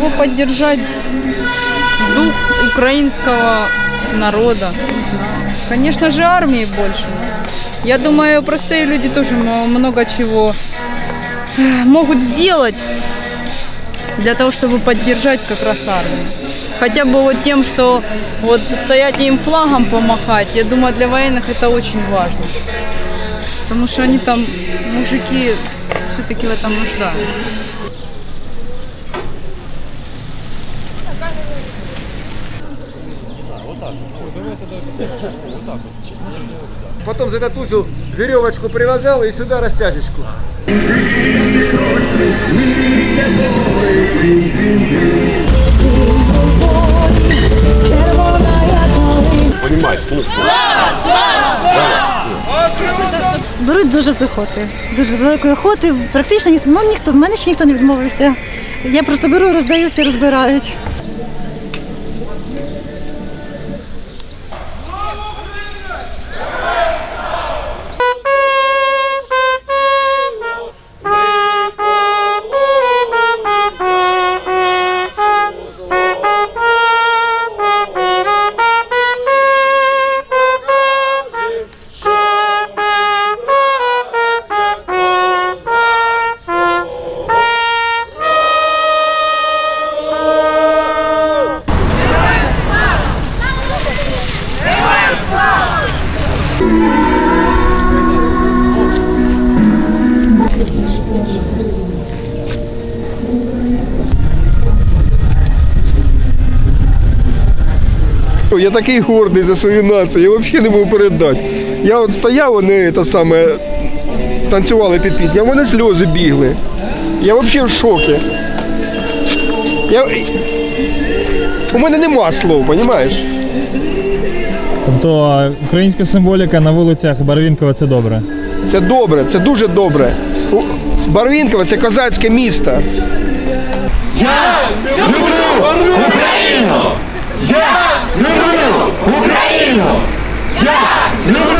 поддержать дух украинского народа. Конечно же, армии больше. Я думаю, простые люди тоже много чего э, могут сделать для того, чтобы поддержать как раз армию. Хотя бы вот тем, что вот стоять им флагом помахать, я думаю, для военных это очень важно. Потому что они там, мужики, все-таки в этом нуждаются. Потом за этот узел веревочку привязал и сюда растяжечку. Понимаешь, ну Беруть дуже з охоти. Дуже з великої охоти. Практично ні, ну, ніхто, в мене ще ніхто не відмовився. Я просто беру, роздаю, всі розбирають. Я такий гордий за свою націю, я взагалі не можу передати. Я от стояв, вони те саме танцювали під пісню, а в мене сльози бігли. Я взагалі в шокі. Я... У мене нема слов, розумієш? Тобто українська символіка на вулицях Барвінкова це добре. Це добре, це дуже добре. Барвінкове це козацьке місто. Я люблю Україну! Я люблю